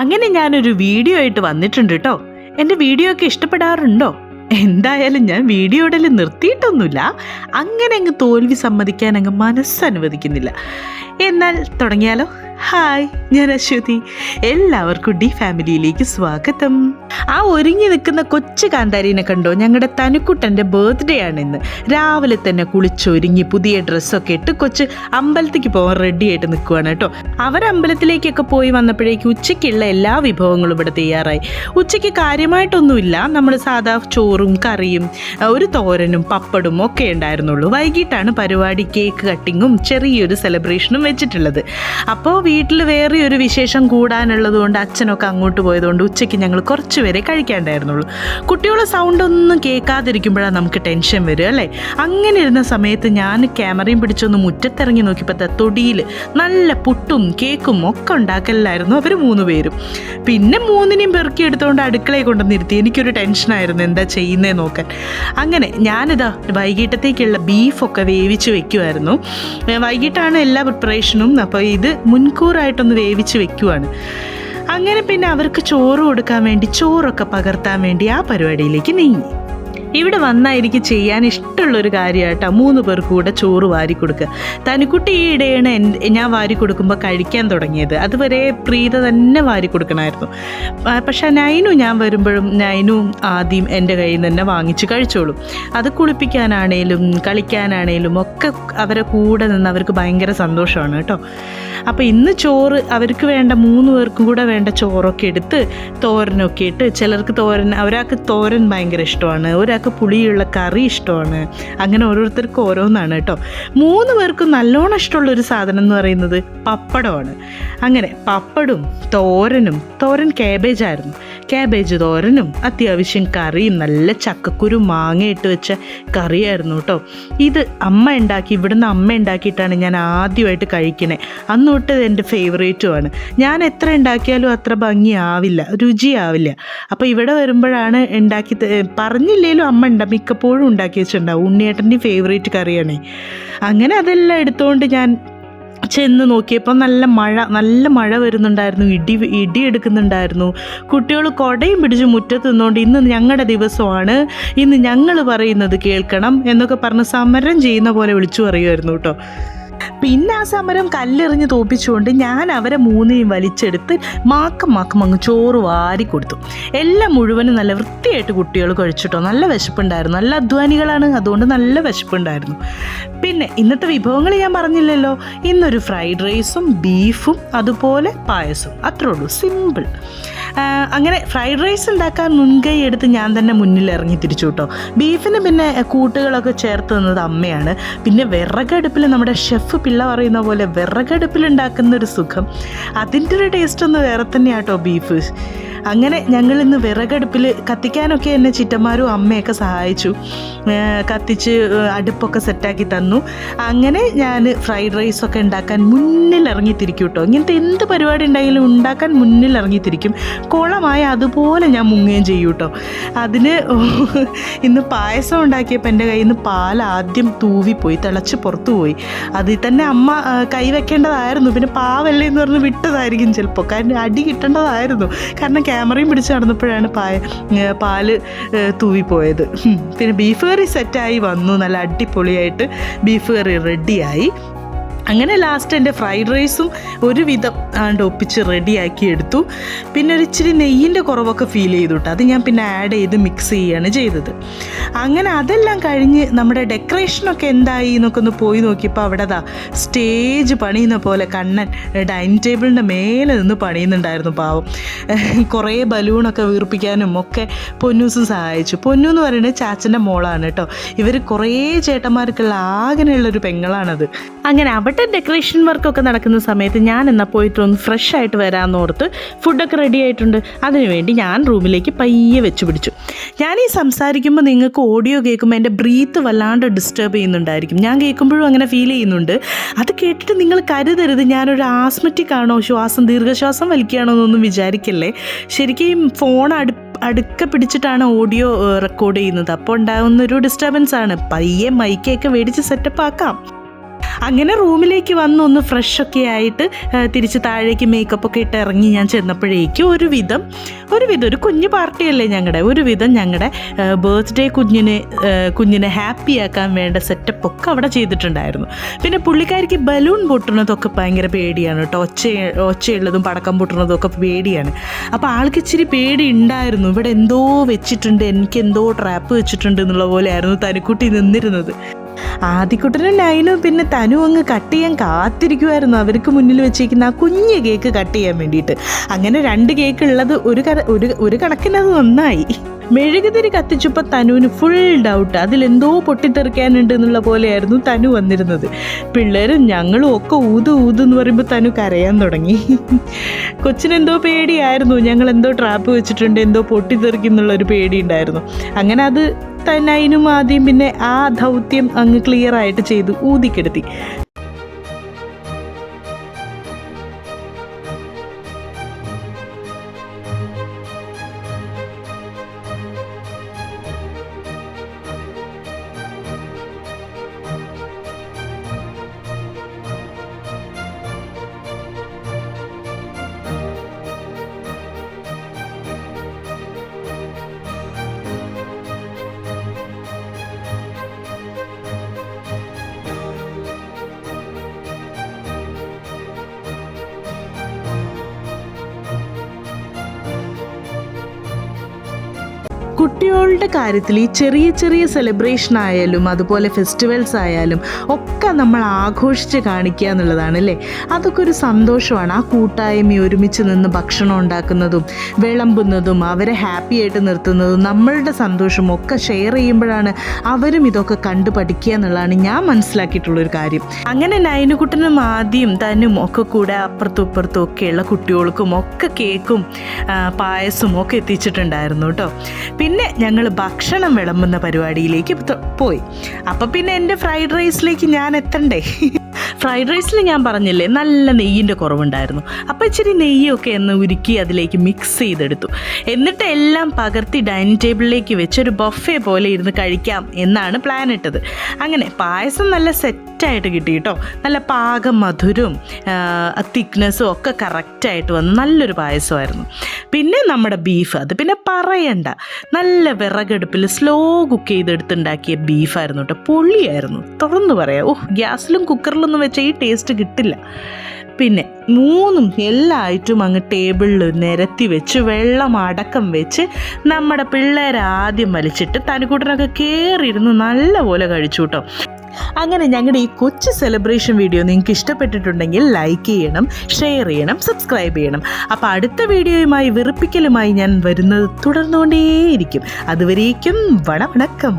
അങ്ങനെ ഞാനൊരു വീഡിയോ ആയിട്ട് വന്നിട്ടുണ്ട് കേട്ടോ എന്റെ വീഡിയോ ഒക്കെ ഇഷ്ടപ്പെടാറുണ്ടോ? എന്തായാലും ഞാൻ വീഡിയോ ഇടൽ നിർത്തിയിട്ടൊന്നുമില്ല. അങ്ങനെ അങ്ങ് തോൽവി സമ്മതിക്കാൻ അങ്ങ് മനസ്സനുവദിക്കുന്നില്ല എന്നാൽ തുടങ്ങിയാലോ? ഹായ് ഞാൻ അശ്വതി. എല്ലാവർക്കും ഡി ഫാമിലിയിലേക്ക് സ്വാഗതം. ആ ഒരുങ്ങി നിൽക്കുന്ന കൊച്ചു കാന്താരീനെ കണ്ടോ? ഞങ്ങളുടെ തനുക്കുട്ടന്റെ ബർത്ത്ഡേ ആണ് ഇന്ന് രാവിലെ തന്നെ കുളിച്ചൊരുങ്ങി പുതിയ ഡ്രസ്സൊക്കെ ഇട്ട് കൊച്ച് അമ്പലത്തേക്ക് പോകാൻ റെഡി ആയിട്ട് നിൽക്കുവാണ് കേട്ടോ. അവർ അമ്പലത്തിലേക്കൊക്കെ പോയി വന്നപ്പോഴേക്ക് ഉച്ചയ്ക്കുള്ള എല്ലാ വിഭവങ്ങളും ഇവിടെ തയ്യാറായി. ഉച്ചയ്ക്ക് കാര്യമായിട്ടൊന്നുമില്ല. നമ്മൾ സാധാ ചോറും കറിയും ഒരു തോരനും പപ്പടും ഒക്കെ ഉണ്ടായിരുന്നുള്ളൂ. വൈകിട്ടാണ് പരിപാടി കേക്ക് കട്ടിങ്ങും ചെറിയൊരു സെലിബ്രേഷനും വെച്ചിട്ടുള്ളത്. അപ്പോൾ വീട്ടിൽ വേറെ ഒരു വിശേഷം കൂടാനുള്ളത് കൊണ്ട് അച്ഛനൊക്കെ അങ്ങോട്ട് പോയതുകൊണ്ട് ഉച്ചയ്ക്ക് ഞങ്ങൾ കുറച്ച് പേരെ കഴിക്കാണ്ടായിരുന്നുള്ളൂ. കുട്ടികളെ സൗണ്ട് ഒന്നും കേൾക്കാതിരിക്കുമ്പോഴാണ് നമുക്ക് ടെൻഷൻ വരും അല്ലേ? അങ്ങനെ ഇരുന്ന സമയത്ത് ഞാൻ ക്യാമറയും പിടിച്ചൊന്ന് മുറ്റത്തിറങ്ങി നോക്കിയപ്പോൾ തൊടിയിൽ നല്ല പുട്ടും കേക്കും ഒക്കെ ഉണ്ടാക്കലായിരുന്നു അവർ മൂന്ന് പേരും. പിന്നെ മൂന്നിനെയും പെറുക്കി എടുത്തുകൊണ്ട് അടുക്കളയെ കൊണ്ടുവന്നിരുത്തി എനിക്കൊരു ടെൻഷനായിരുന്നു എന്താ ചെയ്യുന്നേ നോക്കാൻ. അങ്ങനെ ഞാനിതാ വൈകിട്ടത്തേക്കുള്ള ബീഫൊക്കെ വേവിച്ച് വെക്കുമായിരുന്നു വൈകിട്ടാണ് എല്ലാ പ്രിപ്പറേഷനും അപ്പോൾ ഇത് മുൻകൂറായിട്ടൊന്ന് വേവിച്ച് വെക്കുവാണ്. അങ്ങനെ പിന്നെ അവർക്ക് ചോറ് കൊടുക്കാൻ വേണ്ടി ചോറൊക്കെ പകർത്താൻ വേണ്ടി ആ പരിപാടിയിലേക്ക് നീങ്ങി. ഇവിടെ വന്നാൽ എനിക്ക് ചെയ്യാൻ ഇഷ്ടമുള്ളൊരു കാര്യമായിട്ടാ മൂന്ന് പേർക്ക് കൂടെ ചോറ് വാരി കൊടുക്കുക തനിക്കുട്ടി ഈ ഇടയാണ് എൻ- ഞാൻ വാരി കൊടുക്കുമ്പോൾ കഴിക്കാൻ തുടങ്ങിയത്. അതുവരെ പ്രീത തന്നെ വാരി കൊടുക്കണമായിരുന്നു പക്ഷെ നൈനു ഞാൻ വരുമ്പോഴും നൈനു ആദ്യം എന്റെ കയ്യിൽ നിന്ന് തന്നെ വാങ്ങിച്ച് കഴിച്ചോളും. അത് കുളിപ്പിക്കാനാണേലും കളിക്കാനാണേലും ഒക്കെ അവരെ കൂടെ നിന്ന് അവർക്ക് ഭയങ്കര സന്തോഷമാണ് കേട്ടോ. അപ്പോൾ ഇന്ന് ചോറ് അവർക്ക് വേണ്ട മൂന്ന് പേർക്കും കൂടെ വേണ്ട ചോറൊക്കെ എടുത്ത് തോരനൊക്കെ ഇട്ട് ചിലർക്ക് തോരൻ ഒരാൾക്ക് തോരൻ ഭയങ്കര ഇഷ്ടമാണ്. ഒരാൾക്ക് പുളിയുള്ള കറി ഇഷ്ടമാണ്. അങ്ങനെ ഓരോരുത്തർക്കും ഓരോന്നാണ് കേട്ടോ. മൂന്ന് പേർക്കും നല്ലോണം ഇഷ്ടമുള്ള ഒരു സാധനം എന്ന് പറയുന്നത് പപ്പടമാണ്. അങ്ങനെ പപ്പടും തോരനും തോരൻ ക്യാബേജായിരുന്നു കാബേജ് തോരനും അത്യാവശ്യം കറിയും നല്ല ചക്കക്കുരു മാങ്ങയിട്ട് വെച്ച കറിയായിരുന്നു കേട്ടോ. ഇത് അമ്മ ഉണ്ടാക്കി ഇവിടുന്ന് അമ്മ ഉണ്ടാക്കിയിട്ടാണ് ഞാൻ ആദ്യമായിട്ട് കഴിക്കണേ. അന്ന് തൊട്ട് ഇത് എന്റെ ഫേവറേറ്റുമാണ് ഞാൻ എത്ര ഉണ്ടാക്കിയാലും അത്ര ഭംഗിയാവില്ല രുചിയാവില്ല. അപ്പോൾ ഇവിടെ വരുമ്പോഴാണ് ഉണ്ടാക്കി പറഞ്ഞില്ലേലും അമ്മ ഉണ്ട മിക്കപ്പോഴും ഉണ്ടാക്കി വെച്ചിട്ടുണ്ടാവും. ഉണ്ണിയേട്ടന്റെ ഫേവറേറ്റ് കറിയാണ്. അങ്ങനെ അതെല്ലാം എടുത്തുകൊണ്ട് ഞാൻ ചെന്ന് നോക്കിയപ്പോൾ നല്ല മഴ നല്ല മഴ വരുന്നുണ്ടായിരുന്നു. ഇടി ഇടി എടുക്കുന്നുണ്ടായിരുന്നു. കുട്ടികൾ കൊടയും പിടിച്ച് മുറ്റത്ത് നിന്നുകൊണ്ട് ഇന്ന് ഞങ്ങളുടെ ദിവസമാണ്. ഇന്ന് ഞങ്ങൾ പറയുന്നത് കേൾക്കണം എന്നൊക്കെ പറഞ്ഞ് സമരം ചെയ്യുന്ന പോലെ വിളിച്ചു പറയുമായിരുന്നു കേട്ടോ. പിന്നെ ആ സമരം കല്ലെറിഞ്ഞ് തോപ്പിച്ചുകൊണ്ട് ഞാൻ അവരെ മൂന്നിനെയും വലിച്ചെടുത്ത് മാക്കം മാക്കം അങ്ങ് ചോറ് വാരി കൊടുത്തു. എല്ലാം മുഴുവനും നല്ല വൃത്തിയായിട്ട് കുട്ടികൾ കഴിച്ചിട്ടോ. നല്ല വിശപ്പുണ്ടായിരുന്നു. നല്ല അധ്വാനികളാണ്. അതുകൊണ്ട് നല്ല വിശപ്പുണ്ടായിരുന്നു. പിന്നെ ഇന്നത്തെ വിഭവങ്ങൾ ഞാൻ പറഞ്ഞില്ലല്ലോ. ഇന്നൊരു ഫ്രൈഡ് റൈസും ബീഫും അതുപോലെ പായസം. അത്രേ ഉള്ളൂ. സിമ്പിൾ. അങ്ങനെ ഫ്രൈഡ് റൈസ് ഉണ്ടാക്കാൻ മുൻകൈ എടുത്ത് ഞാൻ തന്നെ മുന്നിൽ ഇറങ്ങി തിരിച്ചു കേട്ടോ. ബീഫിന് പിന്നെ കൂട്ടുകളൊക്കെ ചേർത്ത് തന്നത് അമ്മയാണ്. പിന്നെ വിറകടുപ്പിൽ നമ്മുടെ ഷെഫ് പിള്ള പറയുന്ന പോലെ വിറകടുപ്പിൽ ഉണ്ടാക്കുന്ന ഒരു സുഖം. അതിന്റെ ഒരു ടേസ്റ്റ് ഒന്ന് വേറെ തന്നെയാട്ടോ ബീഫ്. അങ്ങനെ ഞങ്ങൾ ഇന്ന് വിറകടുപ്പിൽ കത്തിക്കാനൊക്കെ എന്നെ ചിറ്റന്മാരും അമ്മയൊക്കെ സഹായിച്ചു. കത്തിച്ച് അടുപ്പൊക്കെ സെറ്റാക്കി തന്നു. അങ്ങനെ ഞാൻ ഫ്രൈഡ് റൈസൊക്കെ ഉണ്ടാക്കാൻ മുന്നിൽ ഇറങ്ങിത്തിരിക്കും കേട്ടോ ഇങ്ങനത്തെ എന്ത് പരിപാടി ഉണ്ടെങ്കിലും ഉണ്ടാക്കാൻ മുന്നിൽ ഇറങ്ങിത്തിരിക്കും കുളമായ അതുപോലെ ഞാൻ മുങ്ങുകയും ചെയ്യും കേട്ടോ അതിന് ഇന്ന് പായസം ഉണ്ടാക്കിയപ്പോൾ എന്റെ കയ്യിൽ നിന്ന് പാൽ ആദ്യം തൂവിപ്പോയി തിളച്ച് പുറത്തു പോയി അതിൽ തന്നെ അമ്മ കൈ വെക്കേണ്ടതായിരുന്നു പിന്നെ പാവല്ലേ എന്ന് പറഞ്ഞ് വിട്ടതായിരിക്കും ചിലപ്പോൾ കാരണം അടി കിട്ടേണ്ടതായിരുന്നു. കാരണം ക്യാമറയും പിടിച്ച് നടന്നപ്പോഴാണ് പായ പാൽ തൂവിപ്പോയത്. പിന്നെ ബീഫ് കറി സെറ്റായി വന്നു. നല്ല അടിപൊളിയായിട്ട് ബീഫ് കറി റെഡിയായി. അങ്ങനെ ലാസ്റ്റ് എന്റെ ഫ്രൈഡ് റൈസും ഒരുവിധം ആണ്ട് ഒപ്പിച്ച് റെഡിയാക്കി എടുത്തു. പിന്നെ ഒരു ഇച്ചിരി നെയ്യിന്റെ കുറവൊക്കെ ഫീൽ ചെയ്തു അത് ഞാൻ പിന്നെ ആഡ് ചെയ്ത് മിക്സ് ചെയ്യുകയാണ് ചെയ്തത്. അങ്ങനെ അതെല്ലാം കഴിഞ്ഞ് നമ്മുടെ ഡെക്കറേഷനൊക്കെ എന്തായി എന്നൊക്കെ ഒന്ന് പോയി നോക്കിയപ്പോൾ അവിടെ ദാ സ്റ്റേജ് പണിയുന്ന പോലെ കണ്ണൻ ഡൈനിങ് ടേബിളിന്റെ മേലെ നിന്ന് പണിയുന്നുണ്ടായിരുന്നു പാവം. കുറേ ബലൂണൊക്കെ വീർപ്പിക്കാനും ഒക്കെ പൊന്നൂസും സഹായിച്ചു. പൊന്നു എന്ന് പറയുന്നത് ചാച്ചന്റെ മോളാണ് കേട്ടോ. ഇവർ കുറേ ചേട്ടന്മാർക്കുള്ള ആകെയുള്ളൊരു പെങ്ങളാണത്. അങ്ങനെ അവിടെ ഡെക്കറേഷൻ വർക്കൊക്കെ നടക്കുന്ന സമയത്ത് ഞാൻ എന്നാൽ പോയിട്ട് ഒന്ന് ഫ്രഷ് ആയിട്ട് വരാമെന്ന് ഓർത്ത് ഫുഡൊക്കെ റെഡി ആയിട്ടുണ്ട്. അതിനുവേണ്ടി ഞാൻ റൂമിലേക്ക് പയ്യെ വെച്ച് പിടിച്ചു. ഞാൻ ഈ സംസാരിക്കുമ്പോൾ നിങ്ങൾക്ക് ഓഡിയോ കേൾക്കുമ്പോൾ എന്റെ ബ്രീത്ത് വല്ലാണ്ട് ഡിസ്റ്റർബ് ചെയ്യുന്നുണ്ടായിരിക്കും. ഞാൻ കേൾക്കുമ്പോഴും അങ്ങനെ ഫീൽ ചെയ്യുന്നുണ്ട്. അത് കേട്ടിട്ട് നിങ്ങൾ കരുതരുത്. ഞാനൊരു ആസ്മറ്റിക് ആണോ ശ്വാസം ദീർഘശ്വാസം വലിക്കുകയാണോ എന്നൊന്നും വിചാരിക്കല്ലേ. ശരിക്കും ഫോൺ അടു അടുക്ക പിടിച്ചിട്ടാണ് ഓഡിയോ റെക്കോർഡ് ചെയ്യുന്നത്. അപ്പോൾ ഉണ്ടാകുന്ന ഒരു ഡിസ്റ്റർബൻസ് ആണ്. പയ്യെ മൈക്കൊക്കെ മേടിച്ച് സെറ്റപ്പ് ആക്കാം. അങ്ങനെ റൂമിലേക്ക് വന്ന് ഒന്ന് ഫ്രഷൊക്കെ ആയിട്ട് തിരിച്ച് താഴേക്ക് മേക്കപ്പ് ഒക്കെ ഇട്ട് ഇറങ്ങി ഞാൻ ചെന്നപ്പോഴേക്കും ഒരുവിധം ഒരുവിധം ഒരു കുഞ്ഞു പാർട്ടിയല്ലേ ഞങ്ങളുടെ ഒരുവിധം ഞങ്ങളുടെ ബർത്ത്ഡേ കുഞ്ഞിനെ കുഞ്ഞിനെ ഹാപ്പിയാക്കാൻ വേണ്ട സെറ്റപ്പ് ഒക്കെ അവിടെ ചെയ്തിട്ടുണ്ടായിരുന്നു. പിന്നെ പുള്ളിക്കാരിക്ക് ബലൂൺ പൊട്ടുന്നതൊക്കെ ഭയങ്കര പേടിയാണ് കേട്ടോ. ഒച്ച ഒച്ചയുള്ളതും പടക്കം പൊട്ടുന്നതും ഒക്കെ പേടിയാണ്. അപ്പോൾ ആൾക്ക് ഇച്ചിരി പേടി ഉണ്ടായിരുന്നു. ഇവിടെ എന്തോ വെച്ചിട്ടുണ്ട് എനിക്ക് എന്തോ ട്രാപ്പ് വെച്ചിട്ടുണ്ട് എന്നുള്ള പോലെയായിരുന്നു തനിക്കുട്ടി നിന്നിരുന്നത്. ആദ്യക്കുട്ടനും നൈനും പിന്നെ തനു അങ്ങ് കട്ട് ചെയ്യാൻ കാത്തിരിക്കുമായിരുന്നു അവർക്ക് മുന്നിൽ വെച്ചിരിക്കുന്ന ആ കുഞ്ഞ് കേക്ക് കട്ട് ചെയ്യാൻ വേണ്ടിയിട്ട്. അങ്ങനെ രണ്ട് കേക്ക് ഉള്ളത് ഒരു ഒരു കണക്കിനത് നന്നായി. മെഴുകുതിരി കത്തിച്ചപ്പോൾ തനുവിന് ഫുൾ ഡൗട്ട് അതിലെന്തോ പൊട്ടിത്തെറിക്കാനുണ്ട് എന്നുള്ള പോലെയായിരുന്നു തനു വന്നിരുന്നത്. പിള്ളേരും ഞങ്ങളും ഒക്കെ ഊത് ഊത് എന്ന് പറയുമ്പോൾ തനു കരയാൻ തുടങ്ങി. കൊച്ചിനെന്തോ പേടിയായിരുന്നു. ഞങ്ങൾ എന്തോ ട്രാപ്പ് വെച്ചിട്ടുണ്ട് എന്തോ പൊട്ടിത്തെറിക്കുന്നുള്ള ഒരു പേടി ഉണ്ടായിരുന്നു അങ്ങനെ അത് തന്നൈനും ആദ്യം പിന്നെ ആ ദൗത്യം അങ്ങ് ക്ലിയർ ആയിട്ട് ചെയ്തു ഊതിക്കെടുത്തി. കുട്ടികളുടെ കാര്യത്തിൽ ഈ ചെറിയ ചെറിയ സെലിബ്രേഷൻ ആയാലും അതുപോലെ ഫെസ്റ്റിവൽസ് ആയാലും ഒക്കെ നമ്മൾ ആഘോഷിച്ച് കാണിക്കുക എന്നുള്ളതാണ് അല്ലേ? അതൊക്കെ ഒരു സന്തോഷമാണ്. ആ കൂട്ടായ്മ ഒരുമിച്ച് നിന്ന് ഭക്ഷണം ഉണ്ടാക്കുന്നതും വിളമ്പുന്നതും അവരെ ഹാപ്പി ആയിട്ട് നിർത്തുന്നതും നമ്മളുടെ സന്തോഷം ഒക്കെ ഷെയർ ചെയ്യുമ്പോഴാണ് അവരും ഇതൊക്കെ കണ്ടു പഠിക്കുക എന്നുള്ളതാണ് ഞാൻ മനസ്സിലാക്കിയിട്ടുള്ളൊരു കാര്യം. അങ്ങനെ നൈനുകുട്ടനും ആദ്യം തനും ഒക്കെ കൂടെ അപ്പുറത്തും ഇപ്പുറത്തും ഒക്കെയുള്ള കുട്ടികൾക്കും ഒക്കെ കേക്കും പായസവും ഒക്കെ എത്തിച്ചിട്ടുണ്ടായിരുന്നു കേട്ടോ. പിന്നെ ഞങ്ങൾ ഭക്ഷണം വിളമ്പുന്ന പരിപാടിയിലേക്ക് പോയി. അപ്പം പിന്നെ എന്റെ ഫ്രൈഡ് റൈസിലേക്ക് ഞാൻ എത്തണ്ടേ? ഫ്രൈഡ് റൈസിൽ ഞാൻ പറഞ്ഞില്ലേ നല്ല നെയ്യിന്റെ കുറവുണ്ടായിരുന്നു. അപ്പോൾ ഇച്ചിരി നെയ്യൊക്കെ ഒന്ന് ഉരുക്കി അതിലേക്ക് മിക്സ് ചെയ്തെടുത്തു. എന്നിട്ട് എല്ലാം പകർത്തി ഡൈനിങ് ടേബിളിലേക്ക് വെച്ച് ഒരു ബഫേ പോലെ ഇരുന്ന് കഴിക്കാം എന്നാണ് പ്ലാൻ ഇട്ടത്. അങ്ങനെ പായസം നല്ല സെറ്റായിട്ട് കിട്ടി കേട്ടോ നല്ല പാകം മധുരവും തിക്നെസ്സും ഒക്കെ കറക്റ്റായിട്ട് വന്ന് നല്ലൊരു പായസമായിരുന്നു. പിന്നെ നമ്മുടെ ബീഫ് അത് പിന്നെ പറയണ്ട. നല്ല വിറകടുപ്പിൽ സ്ലോ കുക്ക് ചെയ്തെടുത്തുണ്ടാക്കിയ ബീഫായിരുന്നു കേട്ടോ പൊള്ളിയായിരുന്നു തുറന്നു പറയാം. ഓഹ് ഗ്യാസിലും കുക്കറിലൊന്നും വെച്ച ഈ ടേസ്റ്റ് കിട്ടില്ല. പിന്നെ മൂന്നും എല്ലാ ഐറ്റവും അങ്ങ് ടേബിളിൽ നിരത്തി വെച്ച് വെള്ളം അടക്കം വെച്ച് നമ്മുടെ പിള്ളേരെ ആദ്യം വലിച്ചിട്ട് തനിക്കൂട്ടനൊക്കെ കയറിയിരുന്ന് നല്ലപോലെ കഴിച്ചു കേട്ടോ അങ്ങനെ ഞങ്ങളുടെ ഈ കൊച്ചു സെലിബ്രേഷൻ വീഡിയോ നിങ്ങൾക്ക് ഇഷ്ടപ്പെട്ടിട്ടുണ്ടെങ്കിൽ ലൈക്ക് ചെയ്യണം ഷെയർ ചെയ്യണം സബ്സ്ക്രൈബ് ചെയ്യണം. അപ്പോൾ അടുത്ത വീഡിയോയുമായി വെറുപ്പിക്കലുമായി ഞാൻ വരുന്നത് തുടർന്നുകൊണ്ടേയിരിക്കും. അതുവരേക്കും വണവണക്കം